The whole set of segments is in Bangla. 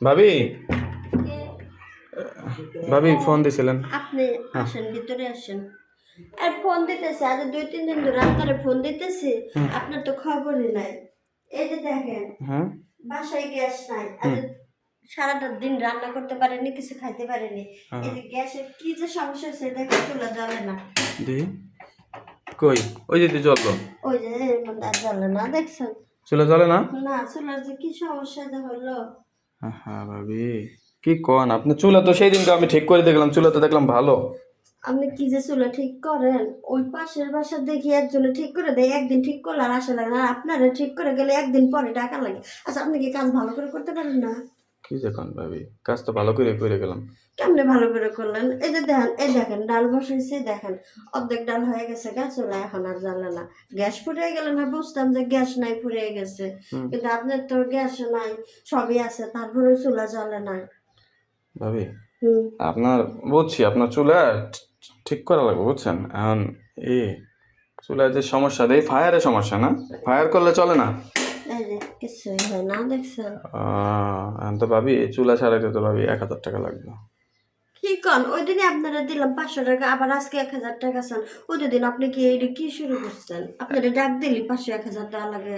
ভাবি? ভাবি ফোন দিছিলেন। আপনি আসেন ভিতরে আসেন। আর ফোন দিতেছে আজ দুই তিন দিন ধরে আপনারে ফোন দিতেছি আপনার তো খবরই নাই। এই যে দেখেন হ্যাঁ। বাসায় গ্যাস নাই সারাটা দিন রান্না করতে পারেনি কিছু খাইতে পারেনি। এই যে গ্যাসের কি যে সমস্যা হচ্ছে দেখে চলে যাবে না। দি। কই? ওই যে জ্বললো। ওই যে জ্বলে না দেখছেন? চুলা জ্বলে না? না চুলার যে কি সমস্যা হলো? হ্যাঁ ভাবি কি কন? আপনি চুলা তো সেই দিনকে আমি ঠিক করে দেখলাম চুলা তো দেখলাম ভালো। আপনি কি যে চুলা ঠিক করেন? ওই পাশের বাসা দেখি একজনে ঠিক করে দেয় একদিন ঠিক করলে আর আসা লাগে না। আর আপনারা ঠিক করে গেলে একদিন পরে টাকা লাগে। আচ্ছা আপনি কি কাজ ভালো করে করতে পারেন না? কি যে কন ভাবি কাজ তো ভালো করে করে গেলাম। কেমনে ভালো করে করলেন? এই যে দেখেন এই দেখেন ডাল বসাইছে দেখেন অর্ধেক ডাল হয়ে গেছে গ্যাস চলে এখন আর জ্বালে না। গ্যাস ফুরিয়ে গেলে না বুঝতাম যে গ্যাস নাই ফুরিয়ে গেছে। কিন্তু আপনার তো গ্যাস নাই সবই আছে তারপরে চুলা জ্বলে না ভাবি আপনার বুঝছি আপনার চুলা ঠিক করা লাগবে বুঝছেন? এখন এ চুলায় যে সমস্যা দেয় ফায়ারের সমস্যা না? ফায়ার করলে চলে না? এই কিছুই হয় না দেখছেন? তো ভাবি চুলা ছাড়াইতে তো ভাবি এক হাজার টাকা লাগবে। কি কন? ওই দিনে আপনারা দিলাম পাঁচশো টাকা আবার আজকে এক হাজার টাকা চান। ওই দিন আপনি কি এইটা কি শুরু করছেন? আপনারা ডাক দিলি পাঁচশো এক হাজার টাকা লাগে।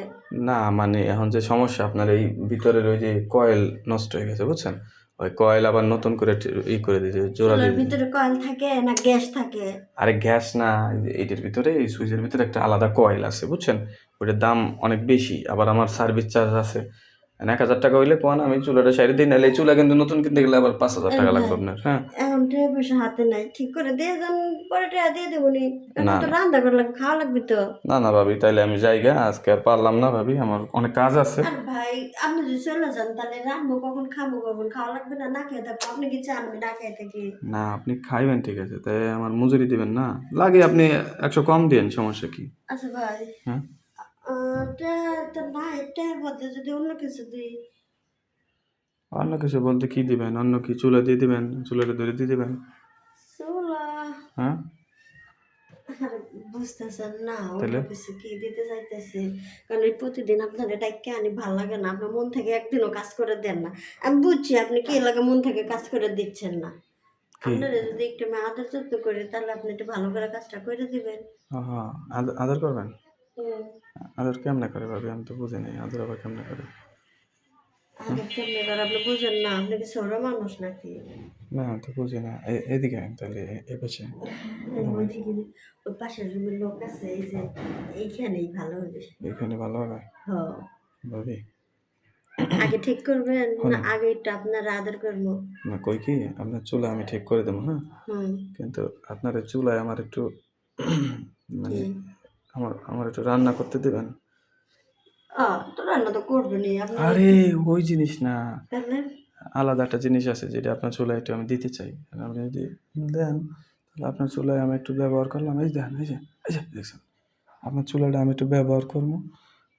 না মানে এখন যে সমস্যা আপনার এই ভিতরের ওই যে কয়েল নষ্ট হয়ে গেছে বুঝছেন? ওই কয়েল আবার নতুন করে ই করে দিতে জোড়া দিয়ে ভিতরে কয়েল থাকে না গ্যাস থাকে? আরে গ্যাস না এই এইটার ভিতরে এই সুইচের ভিতরে একটা আলাদা কয়েল আছে বুঝছেন? ওইটার দাম অনেক বেশি আবার আমার সার্ভিস চার্জ আছে এক হাজার টাকা হইলে কোন আমি চুলাটা সাইডে দিই নাহলে চুলা কিন্তু নতুন কিনতে গেলে আবার পাঁচ হাজার টাকা লাগবে আপনার হ্যাঁ। এখন টাকা পয়সা হাতে নাই ঠিক করে দিয়ে যান পরে টাকা দিয়ে দেবো নি। তো রান্না করে লাগবে খাওয়া লাগবে তো। না না ভাবি তাইলে আমি যাই গা আজকে আর পারলাম না ভাবি আমার অনেক কাজ আছে। আর ভাই আপনি যদি চলে যান তাহলে রান্না কখন খাব কখন খাওয়া লাগবে না? না খেয়ে থাকব আপনি কি চান না খেয়ে থাকি? না আপনি খাইবেন ঠিক আছে তাই আমার মজুরি দিবেন না। লাগে আপনি একশো কম দিন সমস্যা কি? আচ্ছা ভাই। হ্যাঁ? বদলে যদি অন্য কিছু দিই। অন্য কিছু বলতে কি দিবেন? অন্য কি চুলা দিয়ে দিবেন? চুলাটা ধরে দিয়ে দিবেন? চুলা? হ্যাঁ? বুঝতেছেন না অন্য কিছু কি দিতে চাইতেছি? কারণ এই প্রতিদিন আপনার আনি ভালো লাগে না। মন থেকে একদিনও কাজ করে দেন না। আমি বুঝছি আপনি কি লাগে মন থেকে কাজ করে দিচ্ছেন না। আপনারা যদি একটু আমি আদর যত্ন করি তাহলে আপনি একটু ভালো করে কাজটা করে দিবেন। হ্যাঁ আদর করবেন। আদর কেমনে করে ভাবি? আমি তো বুঝি নাই। আদর আবার কেমনে করে? আদর কেমনে করে? আপনি বুঝেন না। আপনি কি ছোট মানুষ নাকি? না আমি তো বুঝি না। এদিকে আইন তাহলে এ- পাশে। ওই পাশের রুমের লোক আছে এই যে এইখানেই ভালো হবে। ভালো হবে? হ। ভাবি। আগে ঠিক করবেন? না আগে একটু আপনারা আদর করব? না কই কি? আপনার চুলা আমি ঠিক করে দেবো হ্যাঁ? কিন্তু আপনার চুলায় আমার একটু মানে? আমার আমার একটু রান্না করতে দেবেন? তো রান্না তো করবেনই আরে ওই জিনিস না। আলাদা একটা জিনিস আছে যেটা আপনার চুলায় একটু আমি দিতে চাই। আপনি যদি দেন তাহলে আপনার চুলায় আমি একটু ব্যবহার করলাম। এই দেন এই যে এই যে দেখছেন? আপনার চুলাটা আমি একটু ব্যবহার করব।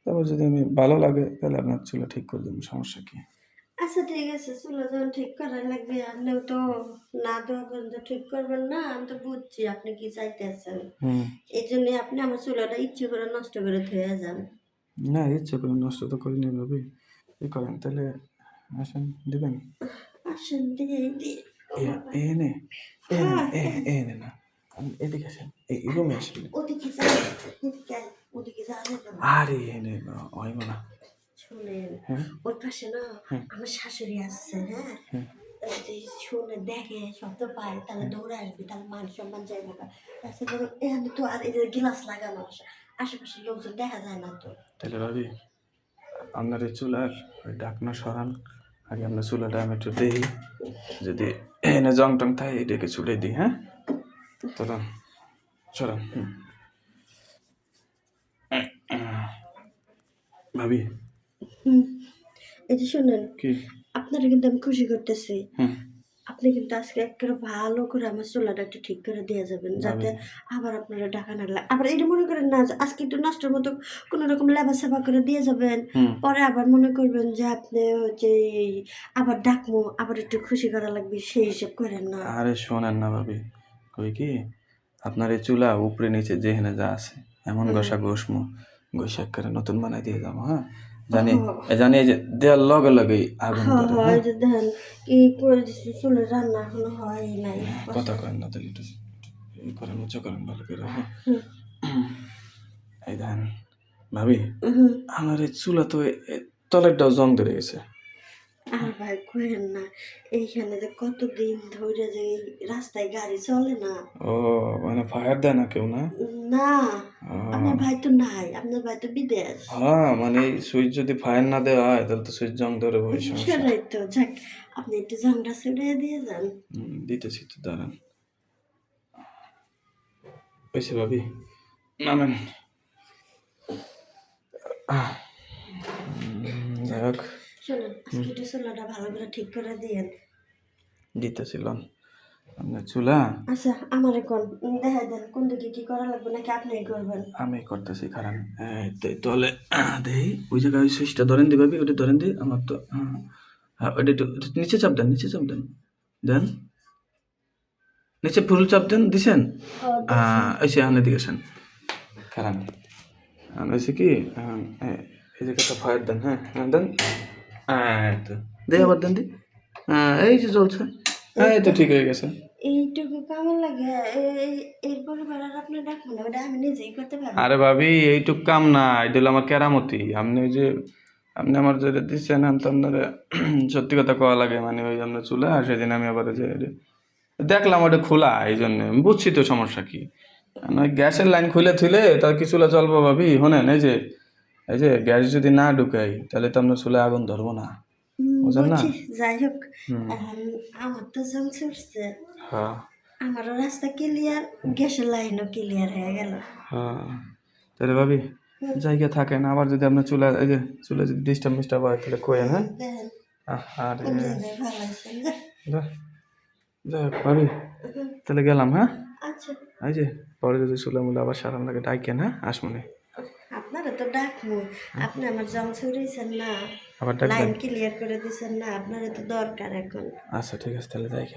তারপর যদি আমি ভালো লাগে তাহলে আপনার চুলা ঠিক করে দেবো সমস্যা কি? আচ্ছা ঠিক আছে চুলা যখন ঠিক করা লাগবে। আপনিও তো না দেওয়া পর্যন্ত ঠিক করবেন না আমি তো বুঝছি আপনি কি চাইতেছেন। এই জন্য আপনি আমার চুলাটা ইচ্ছে করে নষ্ট করে ধুয়ে যান। না ইচ্ছে করে নষ্ট তো করিনি ভাবি। কি করেন তাহলে আসেন দিবেন? আসেন দিয়ে দিয়ে। এ- এনে এনে না, এ- এনে না এদিকে আসেন এই রুমে আসেন। ওদিকে যা ওদিকে আয়, ওদিকে যা যাবে না। আরে এনে না। শুনেন হ্যাঁ ওই পাশে না আমার শাশুড়ি আসছে হ্যাঁ? শুনে দেখে শব্দ পায় তাহলে দৌড়ে আসবি তাহলে মান সম্মান যাইব না তাছাড়া এখানে তো আর গ্লাস লাগানো আছে আশেপাশের লোকজন দেখা যায় না তো? তাহলে ভাবি আপনার এই চুলার ওই ডাকনা সরান আগে আপনার চুলাটা আমি একটু দেখি যদি এনে জং টং থাকে এটাকে চুলে দিই হ্যাঁ? চলান সরান ভাবি। এই যে শুনেন আপনারা কিন্তু আমি খুশি করতেছি। আপনি কিন্তু আজকে ভালো করে আমার চুলাটা একটু ঠিক করে দিয়ে যাবেন যাতে আবার আপনারা টাকা না লাগে আবার এটা মনে করেন না আজকে একটু নষ্টের মতো কোনো রকম লেবা সেবা করে দিয়ে যাবেন পরে আবার মনে করবেন যে আপনি হচ্ছে আবার ডাকবো আবার একটু খুশি করা লাগবে সেই হিসেব করেন না। আরে শোনেন না ভাবি কই কি? আপনার এই চুলা উপরে নিচে যেখানে যা আছে এমন ঘষা ঘষমু ঘষা করে নতুন বানাই দিয়ে যাব হ্যাঁ? জানি জানি যে দেওয়ার লগে লগে আগুন হ্যাঁ ধরে হয় কি করে চুলের রান্না এখনও হয় নাই। কথা করেন না তাহলে একটু করেন উচ্চ করেন ভালো করে এই দেন ভাবি আমার এই চুলা তো তলের ডাও জং ধরে গেছে। আর ভাই কহেন না এইখানে যে কতদিন ধরে যে রাস্তায় গাড়ি চলে না। ও মানে ফায়ার দেয় না কেউ না? না আপনার ভাই তো নাই আপনার ভাই তো বিদেশ। হ্যাঁ মানে সুইচ যদি ফায়ার না দেওয়া হয় তাহলে তো সুইচ জং ধরে সমস্যা সেটাই তো যাক আপনি একটু জাংটা ছেড়ে দিয়ে যান। দিতেছি তো দাঁড়ান। পেয়েছে ভাবি নামেন। যাই হোক। শোনেন আজকে চুলাটা ভালো করে ঠিক করে দিয়েন। দিতেছিলাম। আপনার চুলা? আচ্ছা আমার কোন দেখা দেন কোন দিকে কি করা লাগবে নাকি আপনিই করবেন? আমি করতেছি কারণ তাহলে দেই ওই জায়গায় ওই সুইচটা ধরেন দি ভাবি ওটা ধরেন দি আমার তো হ্যাঁ, হ্যাঁ ওটা একটু নিচে চাপ দেন নিচে চাপ দেন। দেন। নিচে ফুল চাপ দেন দিছেন? এসে আনে দিকে আসেন। কারণ হয়েছে কি এই জায়গাটা ফায়ার দেন হ্যাঁ হ্যাঁ দেন। দে আবার দেন দি। হ্যাঁ, এই যে চলছে। হ্যাঁ এই তো ঠিক হয়ে গেছে। এইটুকু কেমন লাগে? এরপরে বেড়ার আপনি ডাকবেন না ওটা আমি নিজেই করতে পারব। আরে ভাবি এইটুক কাম না এটা আমার কেরামতি। আপনি ওই যে আপনি আমার যেটা দিচ্ছেন আমি তো আপনার সত্যি কথা কওয়া লাগে মানে ওই আপনার চুলা আর সেদিন আমি আবার যে দেখলাম ওটা খোলা এই জন্য। বুঝছি তো সমস্যা কি। ওই গ্যাসের লাইন খুলে থুলে তার কি চুলা চলবো ভাবি? শোনেন এই যে এই যে গ্যাস যদি না ঢুকাই তাহলে তো আমরা চুলে আগুন ধরবো না। বুঝলেন না? যাই হোক। আমার তো জং ছুটছে হ্যাঁ। আমারও রাস্তা ক্লিয়ার গ্যাসের লাইনও ক্লিয়ার হয়ে গেল। হ্যাঁ। তাহলে ভাবি জায়গা থাকেন আবার যদি আপনার চুলা এই যে চুলা যদি ডিস্টার্ব মিস্টার্ব হয় তাহলে কোয়েন হ্যাঁ? আরে যাই হোক ভাবি তাহলে গেলাম হ্যাঁ? আচ্ছা। এই যে পরে যদি চুলা মুলা আবার সারান লাগে ডাইকেন হ্যাঁ? আসমনে। তো ডাকবো আপনি আমার জং ছড়িয়েছেন না? আবার লাইন ক্লিয়ার করে দিয়েছেন না? আপনার তো দরকার এখন। আচ্ছা ঠিক আছে তাহলে যাই।